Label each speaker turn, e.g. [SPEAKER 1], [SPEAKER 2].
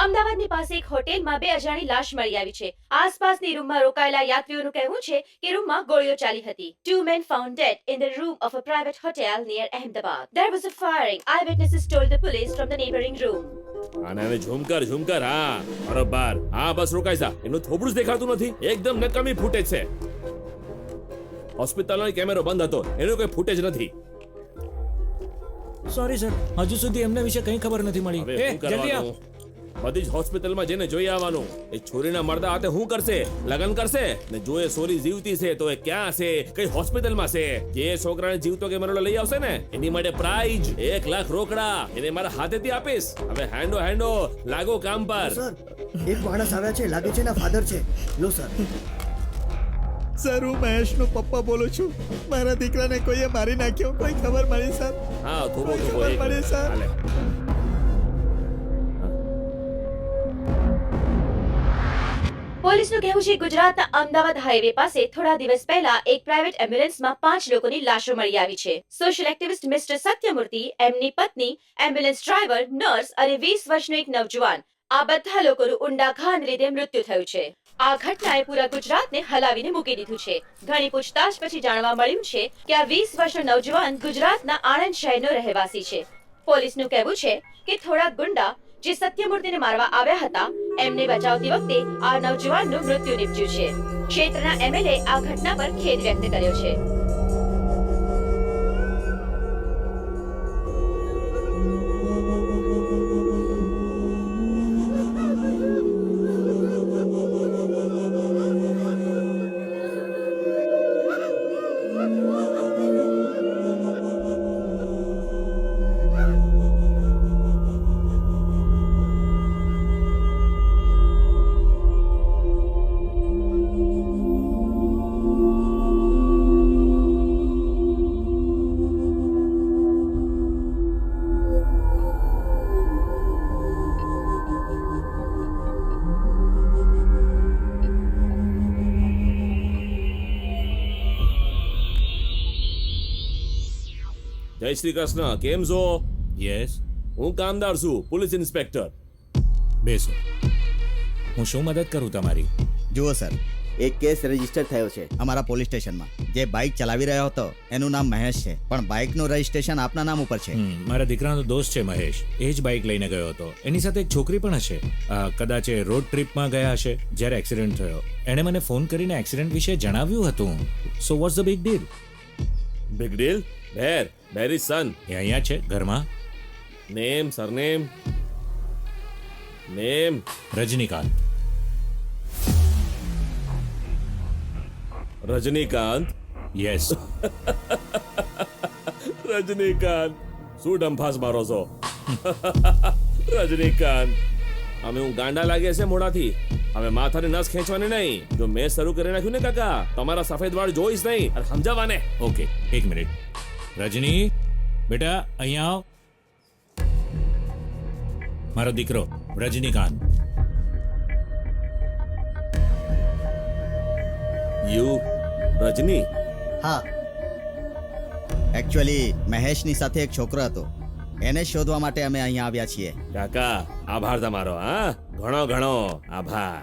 [SPEAKER 1] અમદાવાદની પાસે એક હોટેલમાં બે અજાણી લાશ મળી આવી છે. આસપાસની રૂમમાં રોકાયેલા યાત્રીઓનું કહેવું છે કે રૂમમાં ગોળીઓ ચાલી હતી. Two men found dead in the room of a private hotel near Ahmedabad there was a firing eye Eyewitnesses told the police from the neighbouring room
[SPEAKER 2] આને હવે ઝુમકર ઝુમકર હા. બરોબર. હા બસ રોકાઈ જા. એનું થોબડું જ દેખાતું નથી. એકદમ નકામી ફૂટેજ છે. હોસ્પિટલનો કેમેરો બંધ હતો. એનો કોઈ ફૂટેજ નથી.
[SPEAKER 3] સોરી સર હજુ સુધી એમના વિશે કંઈ ખબર નથી મળી. એ જલ્દી આવ.
[SPEAKER 2] બધી જ હોસ્પિટલમાં જઈને જોઈ આવવાનું. એ છોરીના મરદા હાથે શું કરશે? લગન કરશે? ને જો એ સોરી જીવતી છે તો એ ક્યાં છે? કઈ હોસ્પિટલમાં છે? જે છોકરાને જીવતો કે મરડો લઈ આવશે ને? એની માટે પ્રાઇઝ એક લાખ રોકડા. એને મારા હાથેથી આપીશ. હવે હેન્ડો હેન્ડો લાગો કામ પર.
[SPEAKER 4] સર એક માણસ આવ્યા છે લાગે છે એના ફાધર છે. લો સર.
[SPEAKER 5] સર હું મહેશનો પપ્પા બોલું છું. મારા દીકરાને કોઈએ મારી નાખ્યો? કોઈ ખબર મળી સર?
[SPEAKER 2] હા થોબો
[SPEAKER 5] ખબર મળી સર.
[SPEAKER 1] પોલીસનું કહેવું છે ગુજરાતના અમદાવાદ હાઈવે પાસે થોડા દિવસ પહેલા એક પ્રાઇવેટ એમ્બ્યુલન્સમાં પાંચ લોકોની લાશો મળી આવી છે. સોશિયલ એક્ટિવિસ્ટ મિસ્ટર સત્યમૂર્તિ, એમની પત્ની એમ્બ્યુલન્સ ડ્રાઈવર નર્સ અને વીસ વર્ષનો એક નવજુવાન, આ બધા લોકોનું ઊંડા ઘાન લીધે મૃત્યુ થયું છે. આ ઘટનાએ પૂરા ગુજરાતને હલાવીને મૂકી દીધું છે. ઘણી પૂછતાછ પછી જાણવા મળ્યું છે કે આ વીસ વર્ષનો નવજુવાન ગુજરાતના આણંદ શહેરનો રહેવાસી છે. પોલીસનું કહેવું છે કે થોડા ગુંડા જે સત્યમૂર્તિને મારવા આવ્યા હતા, એમને બચાવતી વખતે આ નવજુવાનનું મૃત્યુ નીપજ્યું છે. ક્ષેત્રના એમએલએ આ ઘટના પર ખેદ વ્યક્ત કર્યો છે.
[SPEAKER 2] જય શ્રી કૃષ્ણ કેમ છો?
[SPEAKER 3] યસ
[SPEAKER 2] હું કામદાર છું પોલીસ ઇન્સ્પેક્ટર.
[SPEAKER 3] બેસો હું શું મદદ કરું તમારી?
[SPEAKER 5] જુઓ સર એક કેસ રજિસ્ટર થયો છે અમારા પોલીસ સ્ટેશનમાં. જે બાઇક ચલાવી રહ્યો હતો એનું નામ મહેશ છે. પણ બાઇકનું રજીસ્ટ્રેશન આપના નામ ઉપર છે.
[SPEAKER 3] મારા દીકરાનો દોસ્ત છે મહેશ. એ જ બાઇક લઈને ગયો હતો. એની સાથે એક છોકરી પણ હશે. કદાચ એ રોડ ટ્રીપમાં ગયા હશે જ્યારે એક્સિડન્ટ થયો. એણે મને ફોન કરીને એક્સિડન્ટ વિશે જણાવ્યું હતું. So what's the big deal
[SPEAKER 2] big deal bear bear is son
[SPEAKER 3] એ અહીંયા છે ઘરમાં?
[SPEAKER 2] Name surname name
[SPEAKER 3] Rajinikanth.
[SPEAKER 2] Rajinikanth?
[SPEAKER 3] Yes
[SPEAKER 2] Rajinikanth. શું ડંફાસ મારો છો? રજનીકાંત. અમે હું ગાંડા લાગે છે મોડાથી હવે માથાની નસ ખેંચવાની નહીં. જો મેં શરૂ કરી નાખ્યું ને કાકા તમારા સફેદ વાળ જોઈશ નહીં. અને સમજાવવાને
[SPEAKER 3] ઓકે એક મિનિટ રજની બેટા અહીંયા આવ. મારો દીકરો રજનીકાંત
[SPEAKER 2] યુ રજની?
[SPEAKER 5] હા. એકચ્યુઅલી મહેશની સાથે એક છોકરો હતો. એને શોધવા માટે અમે અહીંયા આવ્યા છીએ.
[SPEAKER 2] કાકા આભાર તમારો હા? ઘણો ઘણો આભાર.